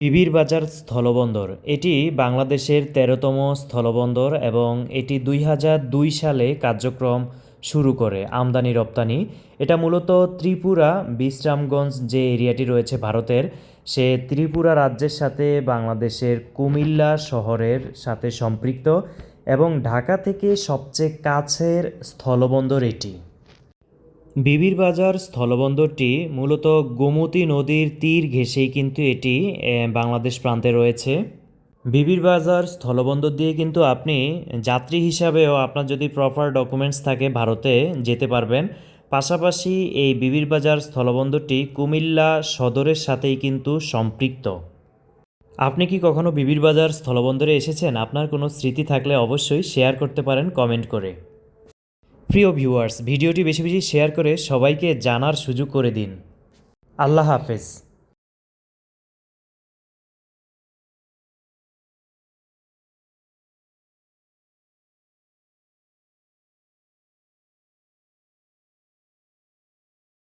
বিবির বাজার স্থলবন্দর। এটি বাংলাদেশের তেরোতম স্থলবন্দর এবং এটি দুই হাজার দুই সালে কার্যক্রম শুরু করে আমদানি রপ্তানি। এটা মূলত ত্রিপুরা, বিশ্রামগঞ্জ যে এরিয়াটি রয়েছে ভারতের, সে ত্রিপুরা রাজ্যের সাথে বাংলাদেশের কুমিল্লা শহরের সাথে সম্পৃক্ত এবং ঢাকা থেকে সবচেয়ে কাছের স্থলবন্দর এটি। বিবির বাজার স্থলবন্দরটি মূলত গোমতী নদীর তীর ঘেঁষেই কিন্তু এটি বাংলাদেশ প্রান্তে রয়েছে। বিবির বাজার স্থলবন্দর দিয়ে কিন্তু আপনি যাত্রী হিসাবেও আপনার যদি প্রপার ডকুমেন্টস থাকে ভারতে যেতে পারবেন। পাশাপাশি এই বিবির বাজার স্থলবন্দরটি কুমিল্লা সদরের সাথেই কিন্তু সম্পৃক্ত। আপনি কি কখনো বিবির বাজার স্থলবন্দরে এসেছেন? আপনার কোনো স্মৃতি থাকলে অবশ্যই শেয়ার করতে পারেন কমেন্ট করে। প্রিয় ভিউয়ার্স ভিডিওটি বেশি বেশি শেয়ার করে সবাইকে জানার সুযোগ করে দিন। আল্লাহ হাফেজ।